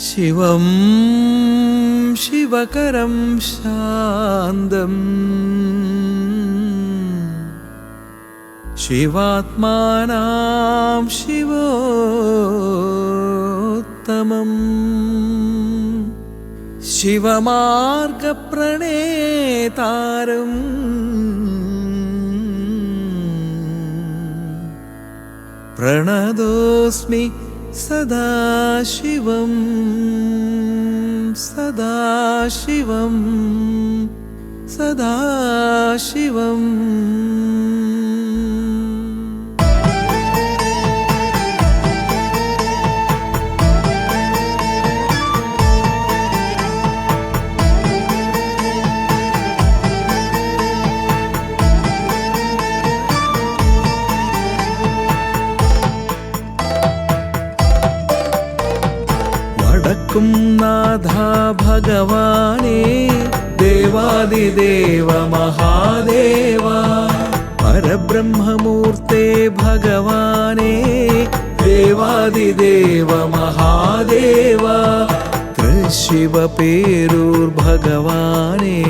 शिवं शिवकरं शान्तम् शिवात्मानां शिवोत्तमम्। शिवमार्गप्रणेतारम्। प्रणदोऽस्मि सदा शिवं सदाशिवम्। सदा राधा भगवाने देवादिदेव महादेवा। परब्रह्ममूर्ते भगवाने देवादिदेव महादेवा। त्रिशिवपेरुर्भगवाने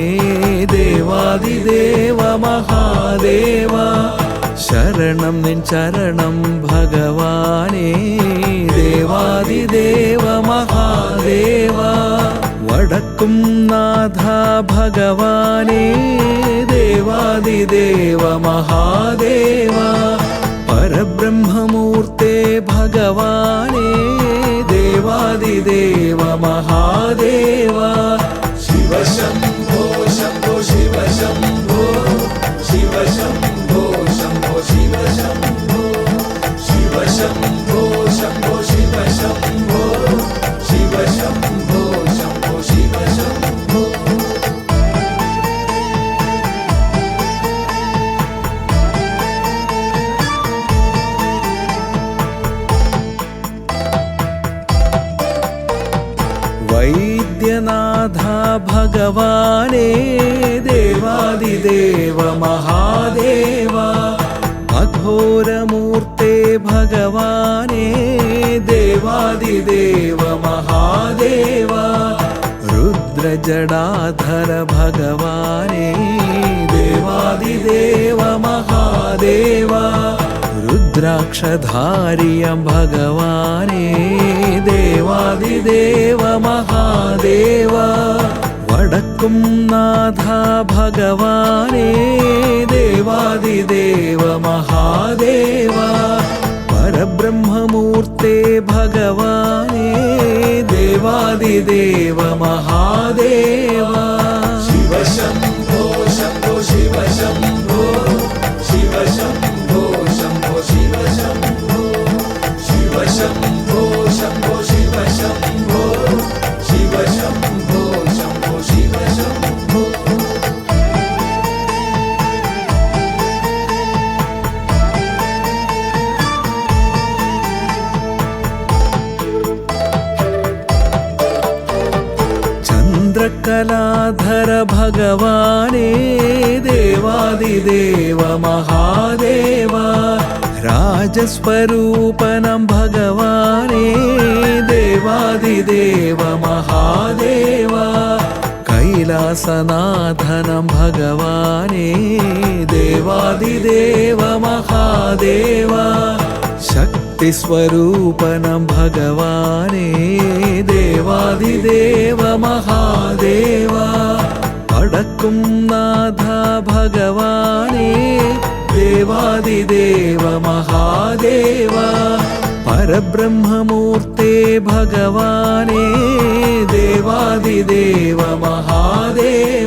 देवादिदेव महादेवा। ശരണം നിൻ ചരണം ഭഗവാനേ. ദേവാദിദേവ മഹാദേവ. വടക്കും നാഥ ഭഗവാനേ. ദേവാദിദേവ മഹാദേവ. പരബ്രഹ്മമൂർത്തേ ഭഗവാനേ. ദേവാദിദേവ മഹാദേവ. ശിവശംഭോ ശംഭോ ശിവശംഭോ. ശിവശംഭോ. शम्भो वैद्यनाथा भगवाने देवादिदेव महादेवा अघोरमूर्ति ഭഗവാനേ ദേവാദിദേവ മഹാദേവ രുദ്രജടാധര ഭഗവാനേ ദേവാദിദേവ മഹാദേവ രുദ്രാക്ഷധാരിയം ഭഗവാനേ ദേവാദിദേവ മഹാദേവ വടക്കും നാഥ ഭഗവാനേ ദേവാദിദേവ മഹാദേവ ஆதிதேவ மகாதேவா சிவசம்போ சம்போ சிவசம்போ சிவசம்போ சம்போ சிவசம்போ சிவசம்போ சம்போ சிவசம்போ रुद्रकलाधर भगवाने देवादिदेव महादेव राजस्वरूपनं भगवाने देवादिदेव महादेव कैलासनाथनं भगवाने देवादिदेव महादेव शक्ति ശക്തിസ്വരൂപനം ഭഗവാനേ ദേവാദിദേവ മഹാദേവ. അടക്കും നാഥ ഭഗവാനേ ദേവാദിദേവ മഹാദേവ. പരബ്രഹ്മമൂർത്തേ ഭഗവാനേ ദേവാദിദേവ മഹാദേവ.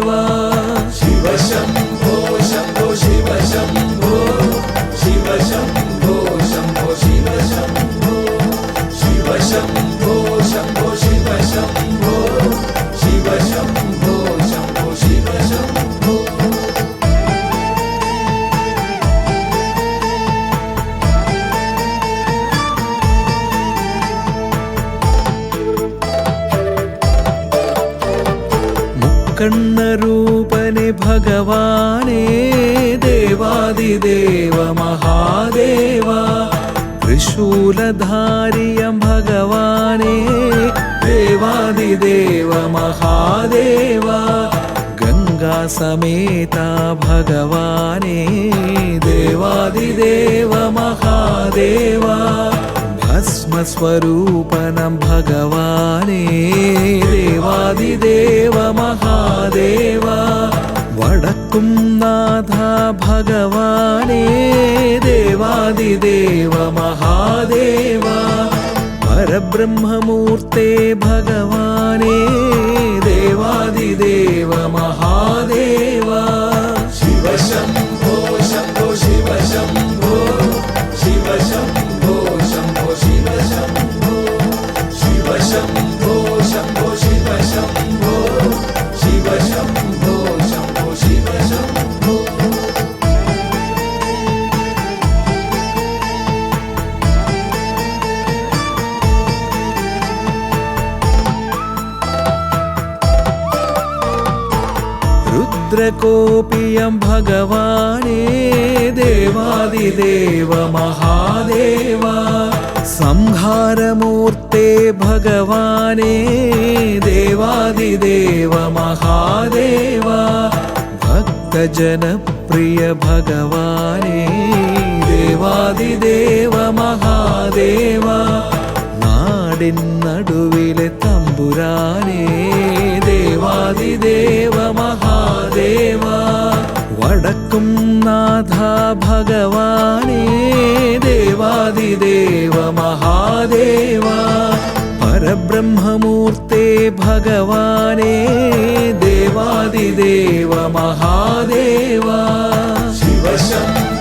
കണ്ണരൂപനെ ഭഗവാനേ ദേവാദിദേവ മഹാദേവ. തൃശൂലധാരിയം ഭഗവാനേ ദേവാദിദേവ മഹാദേവ. ഗംഗാസമേത ഭഗവാനേ ദേവാദിദേവ മഹാദേവ. സ്വരൂപനം ഭഗവാനേ ദേവാദിദേവ മഹാദേവ. വടക്കും നാഥ ഭഗവാനേ ദേവാദിദേവ മഹാദേവ. പരബ്രഹ്മമൂർത്തേ ഭഗവാനേ ദേവാദിദേവ മഹാദേവ. ശിവശംഭോ ശംഭോ ശിവശംഭോ. പാദകോപിയം ഭഗവാനേ ദേവാദിദേവ മഹാദേവ. സംഹാരമൂർത്തേ ഭഗവാനേ ദേവാദിദേവ മഹാദേവ. ഭക്തജനപ്രിയ ഭഗവാനേ ദേവാദിദേവ മഹാദേവ. നാടിൻ നടുവിലെ തമ്പുരാനേ ദേവാദിദേവ മഹാ മഹാദേവ വടക്കും നാഥ ഭഗവാനേ ദേവാദിദേവ മഹാദേവ. പരബ്രഹ്മമൂർത്തേ ഭഗവാനേ ദേവാദിദേവ മഹാദേവ. ശിവശം